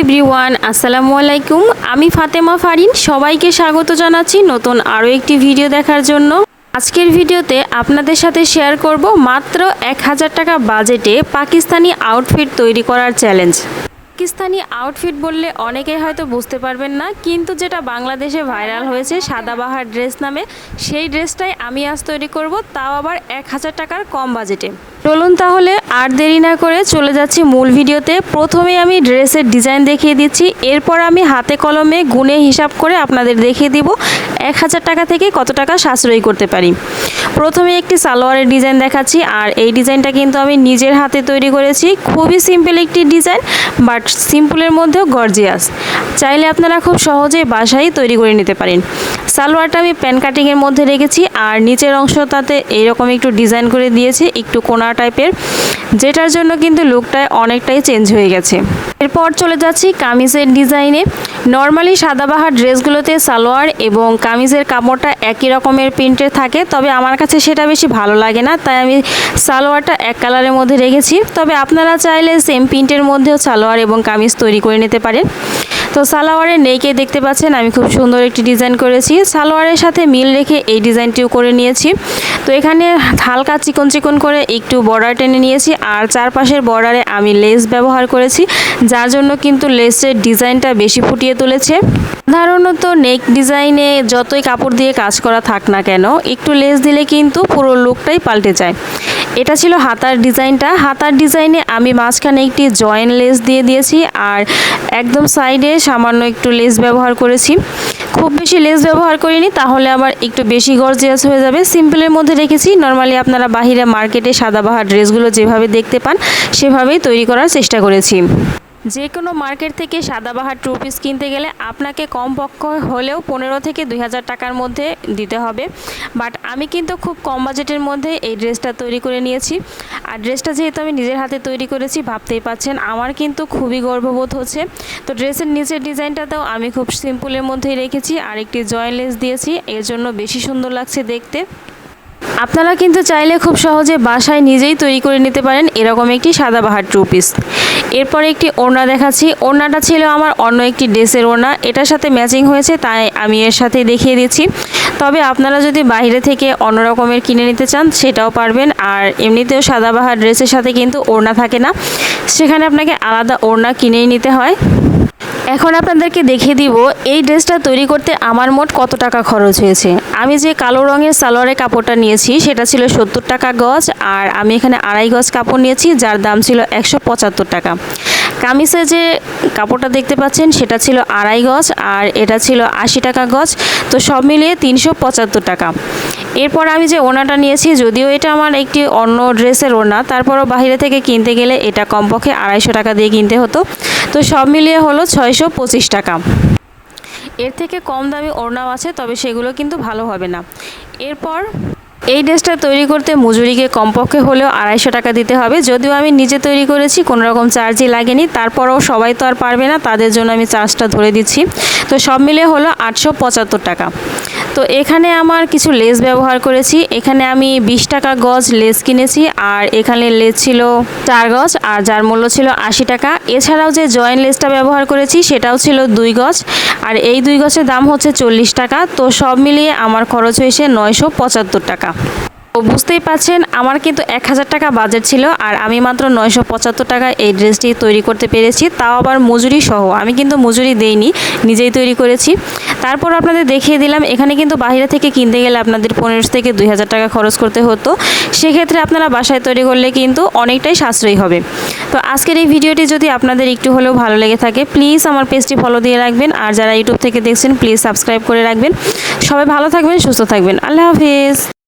Everyone আসসালামু আলাইকুম। আমি ফাতেমা ফারিন, সবাইকে স্বাগত জানাচ্ছি নতুন আরও একটি ভিডিও দেখার জন্য। আজকের ভিডিওতে আপনাদের সাথে শেয়ার করব মাত্র এক হাজার টাকা বাজেটে পাকিস্তানি আউটফিট তৈরি করার চ্যালেঞ্জ পাকিস্তানি আউটফিট বললে অনেকেই হয়তো বুঝতে পারবেন না, কিন্তু যেটা বাংলাদেশে ভাইরাল হয়েছে সাদাবাহার ড্রেস নামে, সেই ড্রেসটাই আমি আজ তৈরি করব, তাও আবার এক হাজার টাকার কম বাজেটে চলুন তাহলে আর দেরি না করে চলে যাচ্ছি মূল ভিডিওতে। প্রথমে আমি ড্রেসের ডিজাইন দেখিয়ে দিচ্ছি। এরপর আমি হাতে কলমে গুনে হিসাব করে আপনাদের দেখিয়ে দিব এক হাজার টাকা থেকে কত টাকা সাশ্রয়ী করতে পারি। প্রথমে একটি সালোয়ারের ডিজাইন দেখাচ্ছি আর এই ডিজাইনটা কিন্তু আমি নিজের হাতে তৈরি করেছি। খুবই সিম্পল একটি ডিজাইন বাট সিম্পলের মধ্যেও গর্জিয়াস চাইলে আপনারা খুব সহজেই বাসায় তৈরি করে নিতে পারেন। সালোয়ারটা আমি প্যান কাটিংয়ের মধ্যে রেখেছি আর নিচের অংশটাতে এইরকম একটু ডিজাইন করে দিয়েছি, একটু কোনা টাইপের। যেটার জন্য কিন্তু লুকটায় অনেকটাই চেঞ্জ হয়ে গেছে। এরপর চলে যাচ্ছি কামিজের ডিজাইনে নর্মালি সাদাবাহার ড্রেসগুলোতে সালোয়ার এবং কামিজের কাপড়টা একই রকমের প্রিন্টের থাকে, তবে আমার কাছে সেটা বেশি ভালো লাগে না, তাই আমি সালোয়ারটা এক কালারের মধ্যে রেখেছি। তবে আপনারা চাইলে সেম প্রিন্টের মধ্যেও সালোয়ার এবং কামিজ তৈরি করে নিতে পারেন। তো সালোয়ারের নেইকে দেখতে পাচ্ছেন, আমি খুব সুন্দর একটি ডিজাইন করেছি। সালোয়ারের সাথে মিল রেখে এই ডিজাইনটিও করে নিয়েছি। তো এখানে হালকা চিকন চিকন করে একটু বর্ডার টেনে নিয়েছি আর চারপাশের বর্ডারে আমি লেস ব্যবহার করেছি, যার জন্য কিন্তু লেসের ডিজাইনটা বেশি ফুটিয়ে তুলেছে। সাধারণত নেক ডিজাইনে যতই কাপড় দিয়ে কাজ করা থাক না কেন, একটু লেস দিলে কিন্তু পুরো লুকটাই পাল্টে যায়। এটা ছিল হাতার ডিজাইনটা। হাতার ডিজাইনে আমি মাঝখানে একটি জয়েন লেস দিয়ে দিয়েছি আর একদম সাইডে সামান্য একটু লেস ব্যবহার করেছি। খুব বেশি লেস ব্যবহার করিনি, তাহলে আবার একটু বেশি গর্জিয়াস হয়ে যাবে। সিম্পলের মধ্যে রেখেছি, নর্মালি আপনারা বাহিরে মার্কেটে সাদাবাহার ড্রেসগুলো যেভাবে দেখতে পান, সেভাবেই তৈরি করার চেষ্টা করেছি। যে কোনো মার্কেট থেকে সাদাবাহার টু পিস কিনতে গেলে আপনাকে কম পক্ষ হলেও পনেরো থেকে দুই হাজার টাকার মধ্যে দিতে হবে। বাট আমি কিন্তু খুব কম বাজেটের মধ্যে এই ড্রেসটা তৈরি করে নিয়েছি। আর ড্রেসটা যেহেতু আমি নিজের হাতে তৈরি করেছি, ভাবতেই পাচ্ছেন, আমার কিন্তু খুবই গর্ববোধ হচ্ছে। তো ড্রেসের নিচের ডিজাইনটাতেও আমি খুব সিম্পলের মধ্যেই রেখেছি আর একটি জয়েলেস দিয়েছি, এর জন্য বেশি সুন্দর লাগছে দেখতে। আপনারা কিন্তু চাইলে খুব সহজে বাসায় নিজেই তৈরি করে নিতে পারেন এরকম একটি সাদাবাহার টু পিস। এরপর একটি ওড়না দেখাচ্ছি। ওড়নাটা ছিল আমার অন্য একটি ড্রেসের ওড়না। এটার সাথে ম্যাচিং হয়েছে, তাই আমি এর সাথে দেখিয়ে দিচ্ছি। তবে আপনারা যদি বাইরে থেকে অন্য রকমের কিনে নিতে চান, সেটাও পারবেন। আর এমনিতেও সাদাবাহার ড্রেসের সাথে কিন্তু ওড়না থাকে না। সেখানে আপনাকে আলাদা ওড়না কিনেই নিতে হয়। এখন আপনাদেরকে দেখিয়ে দিব, এই ড্রেসটা তৈরি করতে আমার মোট কত টাকা খরচ হয়েছে। আমি যে কালো রঙের সালোয়ারের কাপড়টা নিয়েছি, সেটা ছিল সত্তর টাকা গজ, আর আমি এখানে আড়াই গজ কাপড় নিয়েছি, যার দাম ছিল একশো পঁচাত্তর টাকা। কামিজে যে কাপড়টা দেখতে পাচ্ছেন, সেটা ছিল আড়াই গজ, আর এটা ছিল আশি টাকা গজ, তো সব মিলিয়ে তিনশো পঁচাত্তর টাকা। এরপর আমি যে ওনাটা নিয়েছি, যদিও এটা আমার একটি অন্য ড্রেসের ওনা তারপরও বাইরে থেকে কিনতে গেলে এটা কমপক্ষে আড়াইশো টাকা দিয়ে কিনতে হতো। তো সব মিলিয়ে হলো ছয়শো পঁচিশ টাকা। এর থেকে কম দামি ওড়নাও আছে, তবে সেগুলো কিন্তু ভালো হবে না। এরপর এই ড্রেসটা তৈরি করতে মজুরিকে কমপক্ষে হলেও আড়াইশো টাকা দিতে হবে। যদিও আমি নিজে তৈরি করেছি, কোনো রকম চার্জই লাগেনি, তারপরও সবাই তো আর পারবে না, তাদের জন্য আমি চার্জটা ধরে দিচ্ছি। তো সব মিলে হলো আটশো পঁচাত্তর টাকা। তো এখানে আমার কিছু লেস ব্যবহার করেছি। এখানে আমি বিশ টাকা গজ লেস কিনেছি আর এখানে লেস ছিল চার গজ আর যার মূল্য ছিল আশি টাকা। এছাড়াও যে জয়েন্ট লেসটা ব্যবহার করেছি সেটাও ছিল দুই গজ আর এই দুই গজের দাম হচ্ছে চল্লিশ টাকা। তো সব মিলিয়ে আমার খরচ হয়েছে নয়শো পঁচাত্তর টাকা। বুঝতেই পাচ্ছেন আমার কিন্তু এক হাজার টাকা বাজেট ছিল আর আমি মাত্র নয়শো পঁচাত্তর টাকা এই ড্রেসটি তৈরি করতে পেরেছি। তাও আবার মজুরি সহ, আমি কিন্তু মজুরি দেইনি, নিজেই তৈরি করেছি। তারপর আপনাদের দেখিয়ে দিলাম, এখানে কিন্তু বাইরে থেকে কিনতে গেলে আপনাদের পনেরোশো থেকে দুই হাজার টাকা খরচ করতে হতো। সেক্ষেত্রে আপনারা বাসায় তৈরি করলে কিন্তু অনেকটাই সাশ্রয়ী হবে। তো আজকের এই ভিডিওটি যদি আপনাদের একটু হলেও ভালো লেগে থাকে প্লিজ আমার পেজটি ফলো দিয়ে রাখবেন আর যারা ইউটিউব থেকে দেখছেন প্লিজ সাবস্ক্রাইব করে রাখবেন। সবাই ভালো থাকবেন, সুস্থ থাকবেন। আল্লাহ হাফিজ।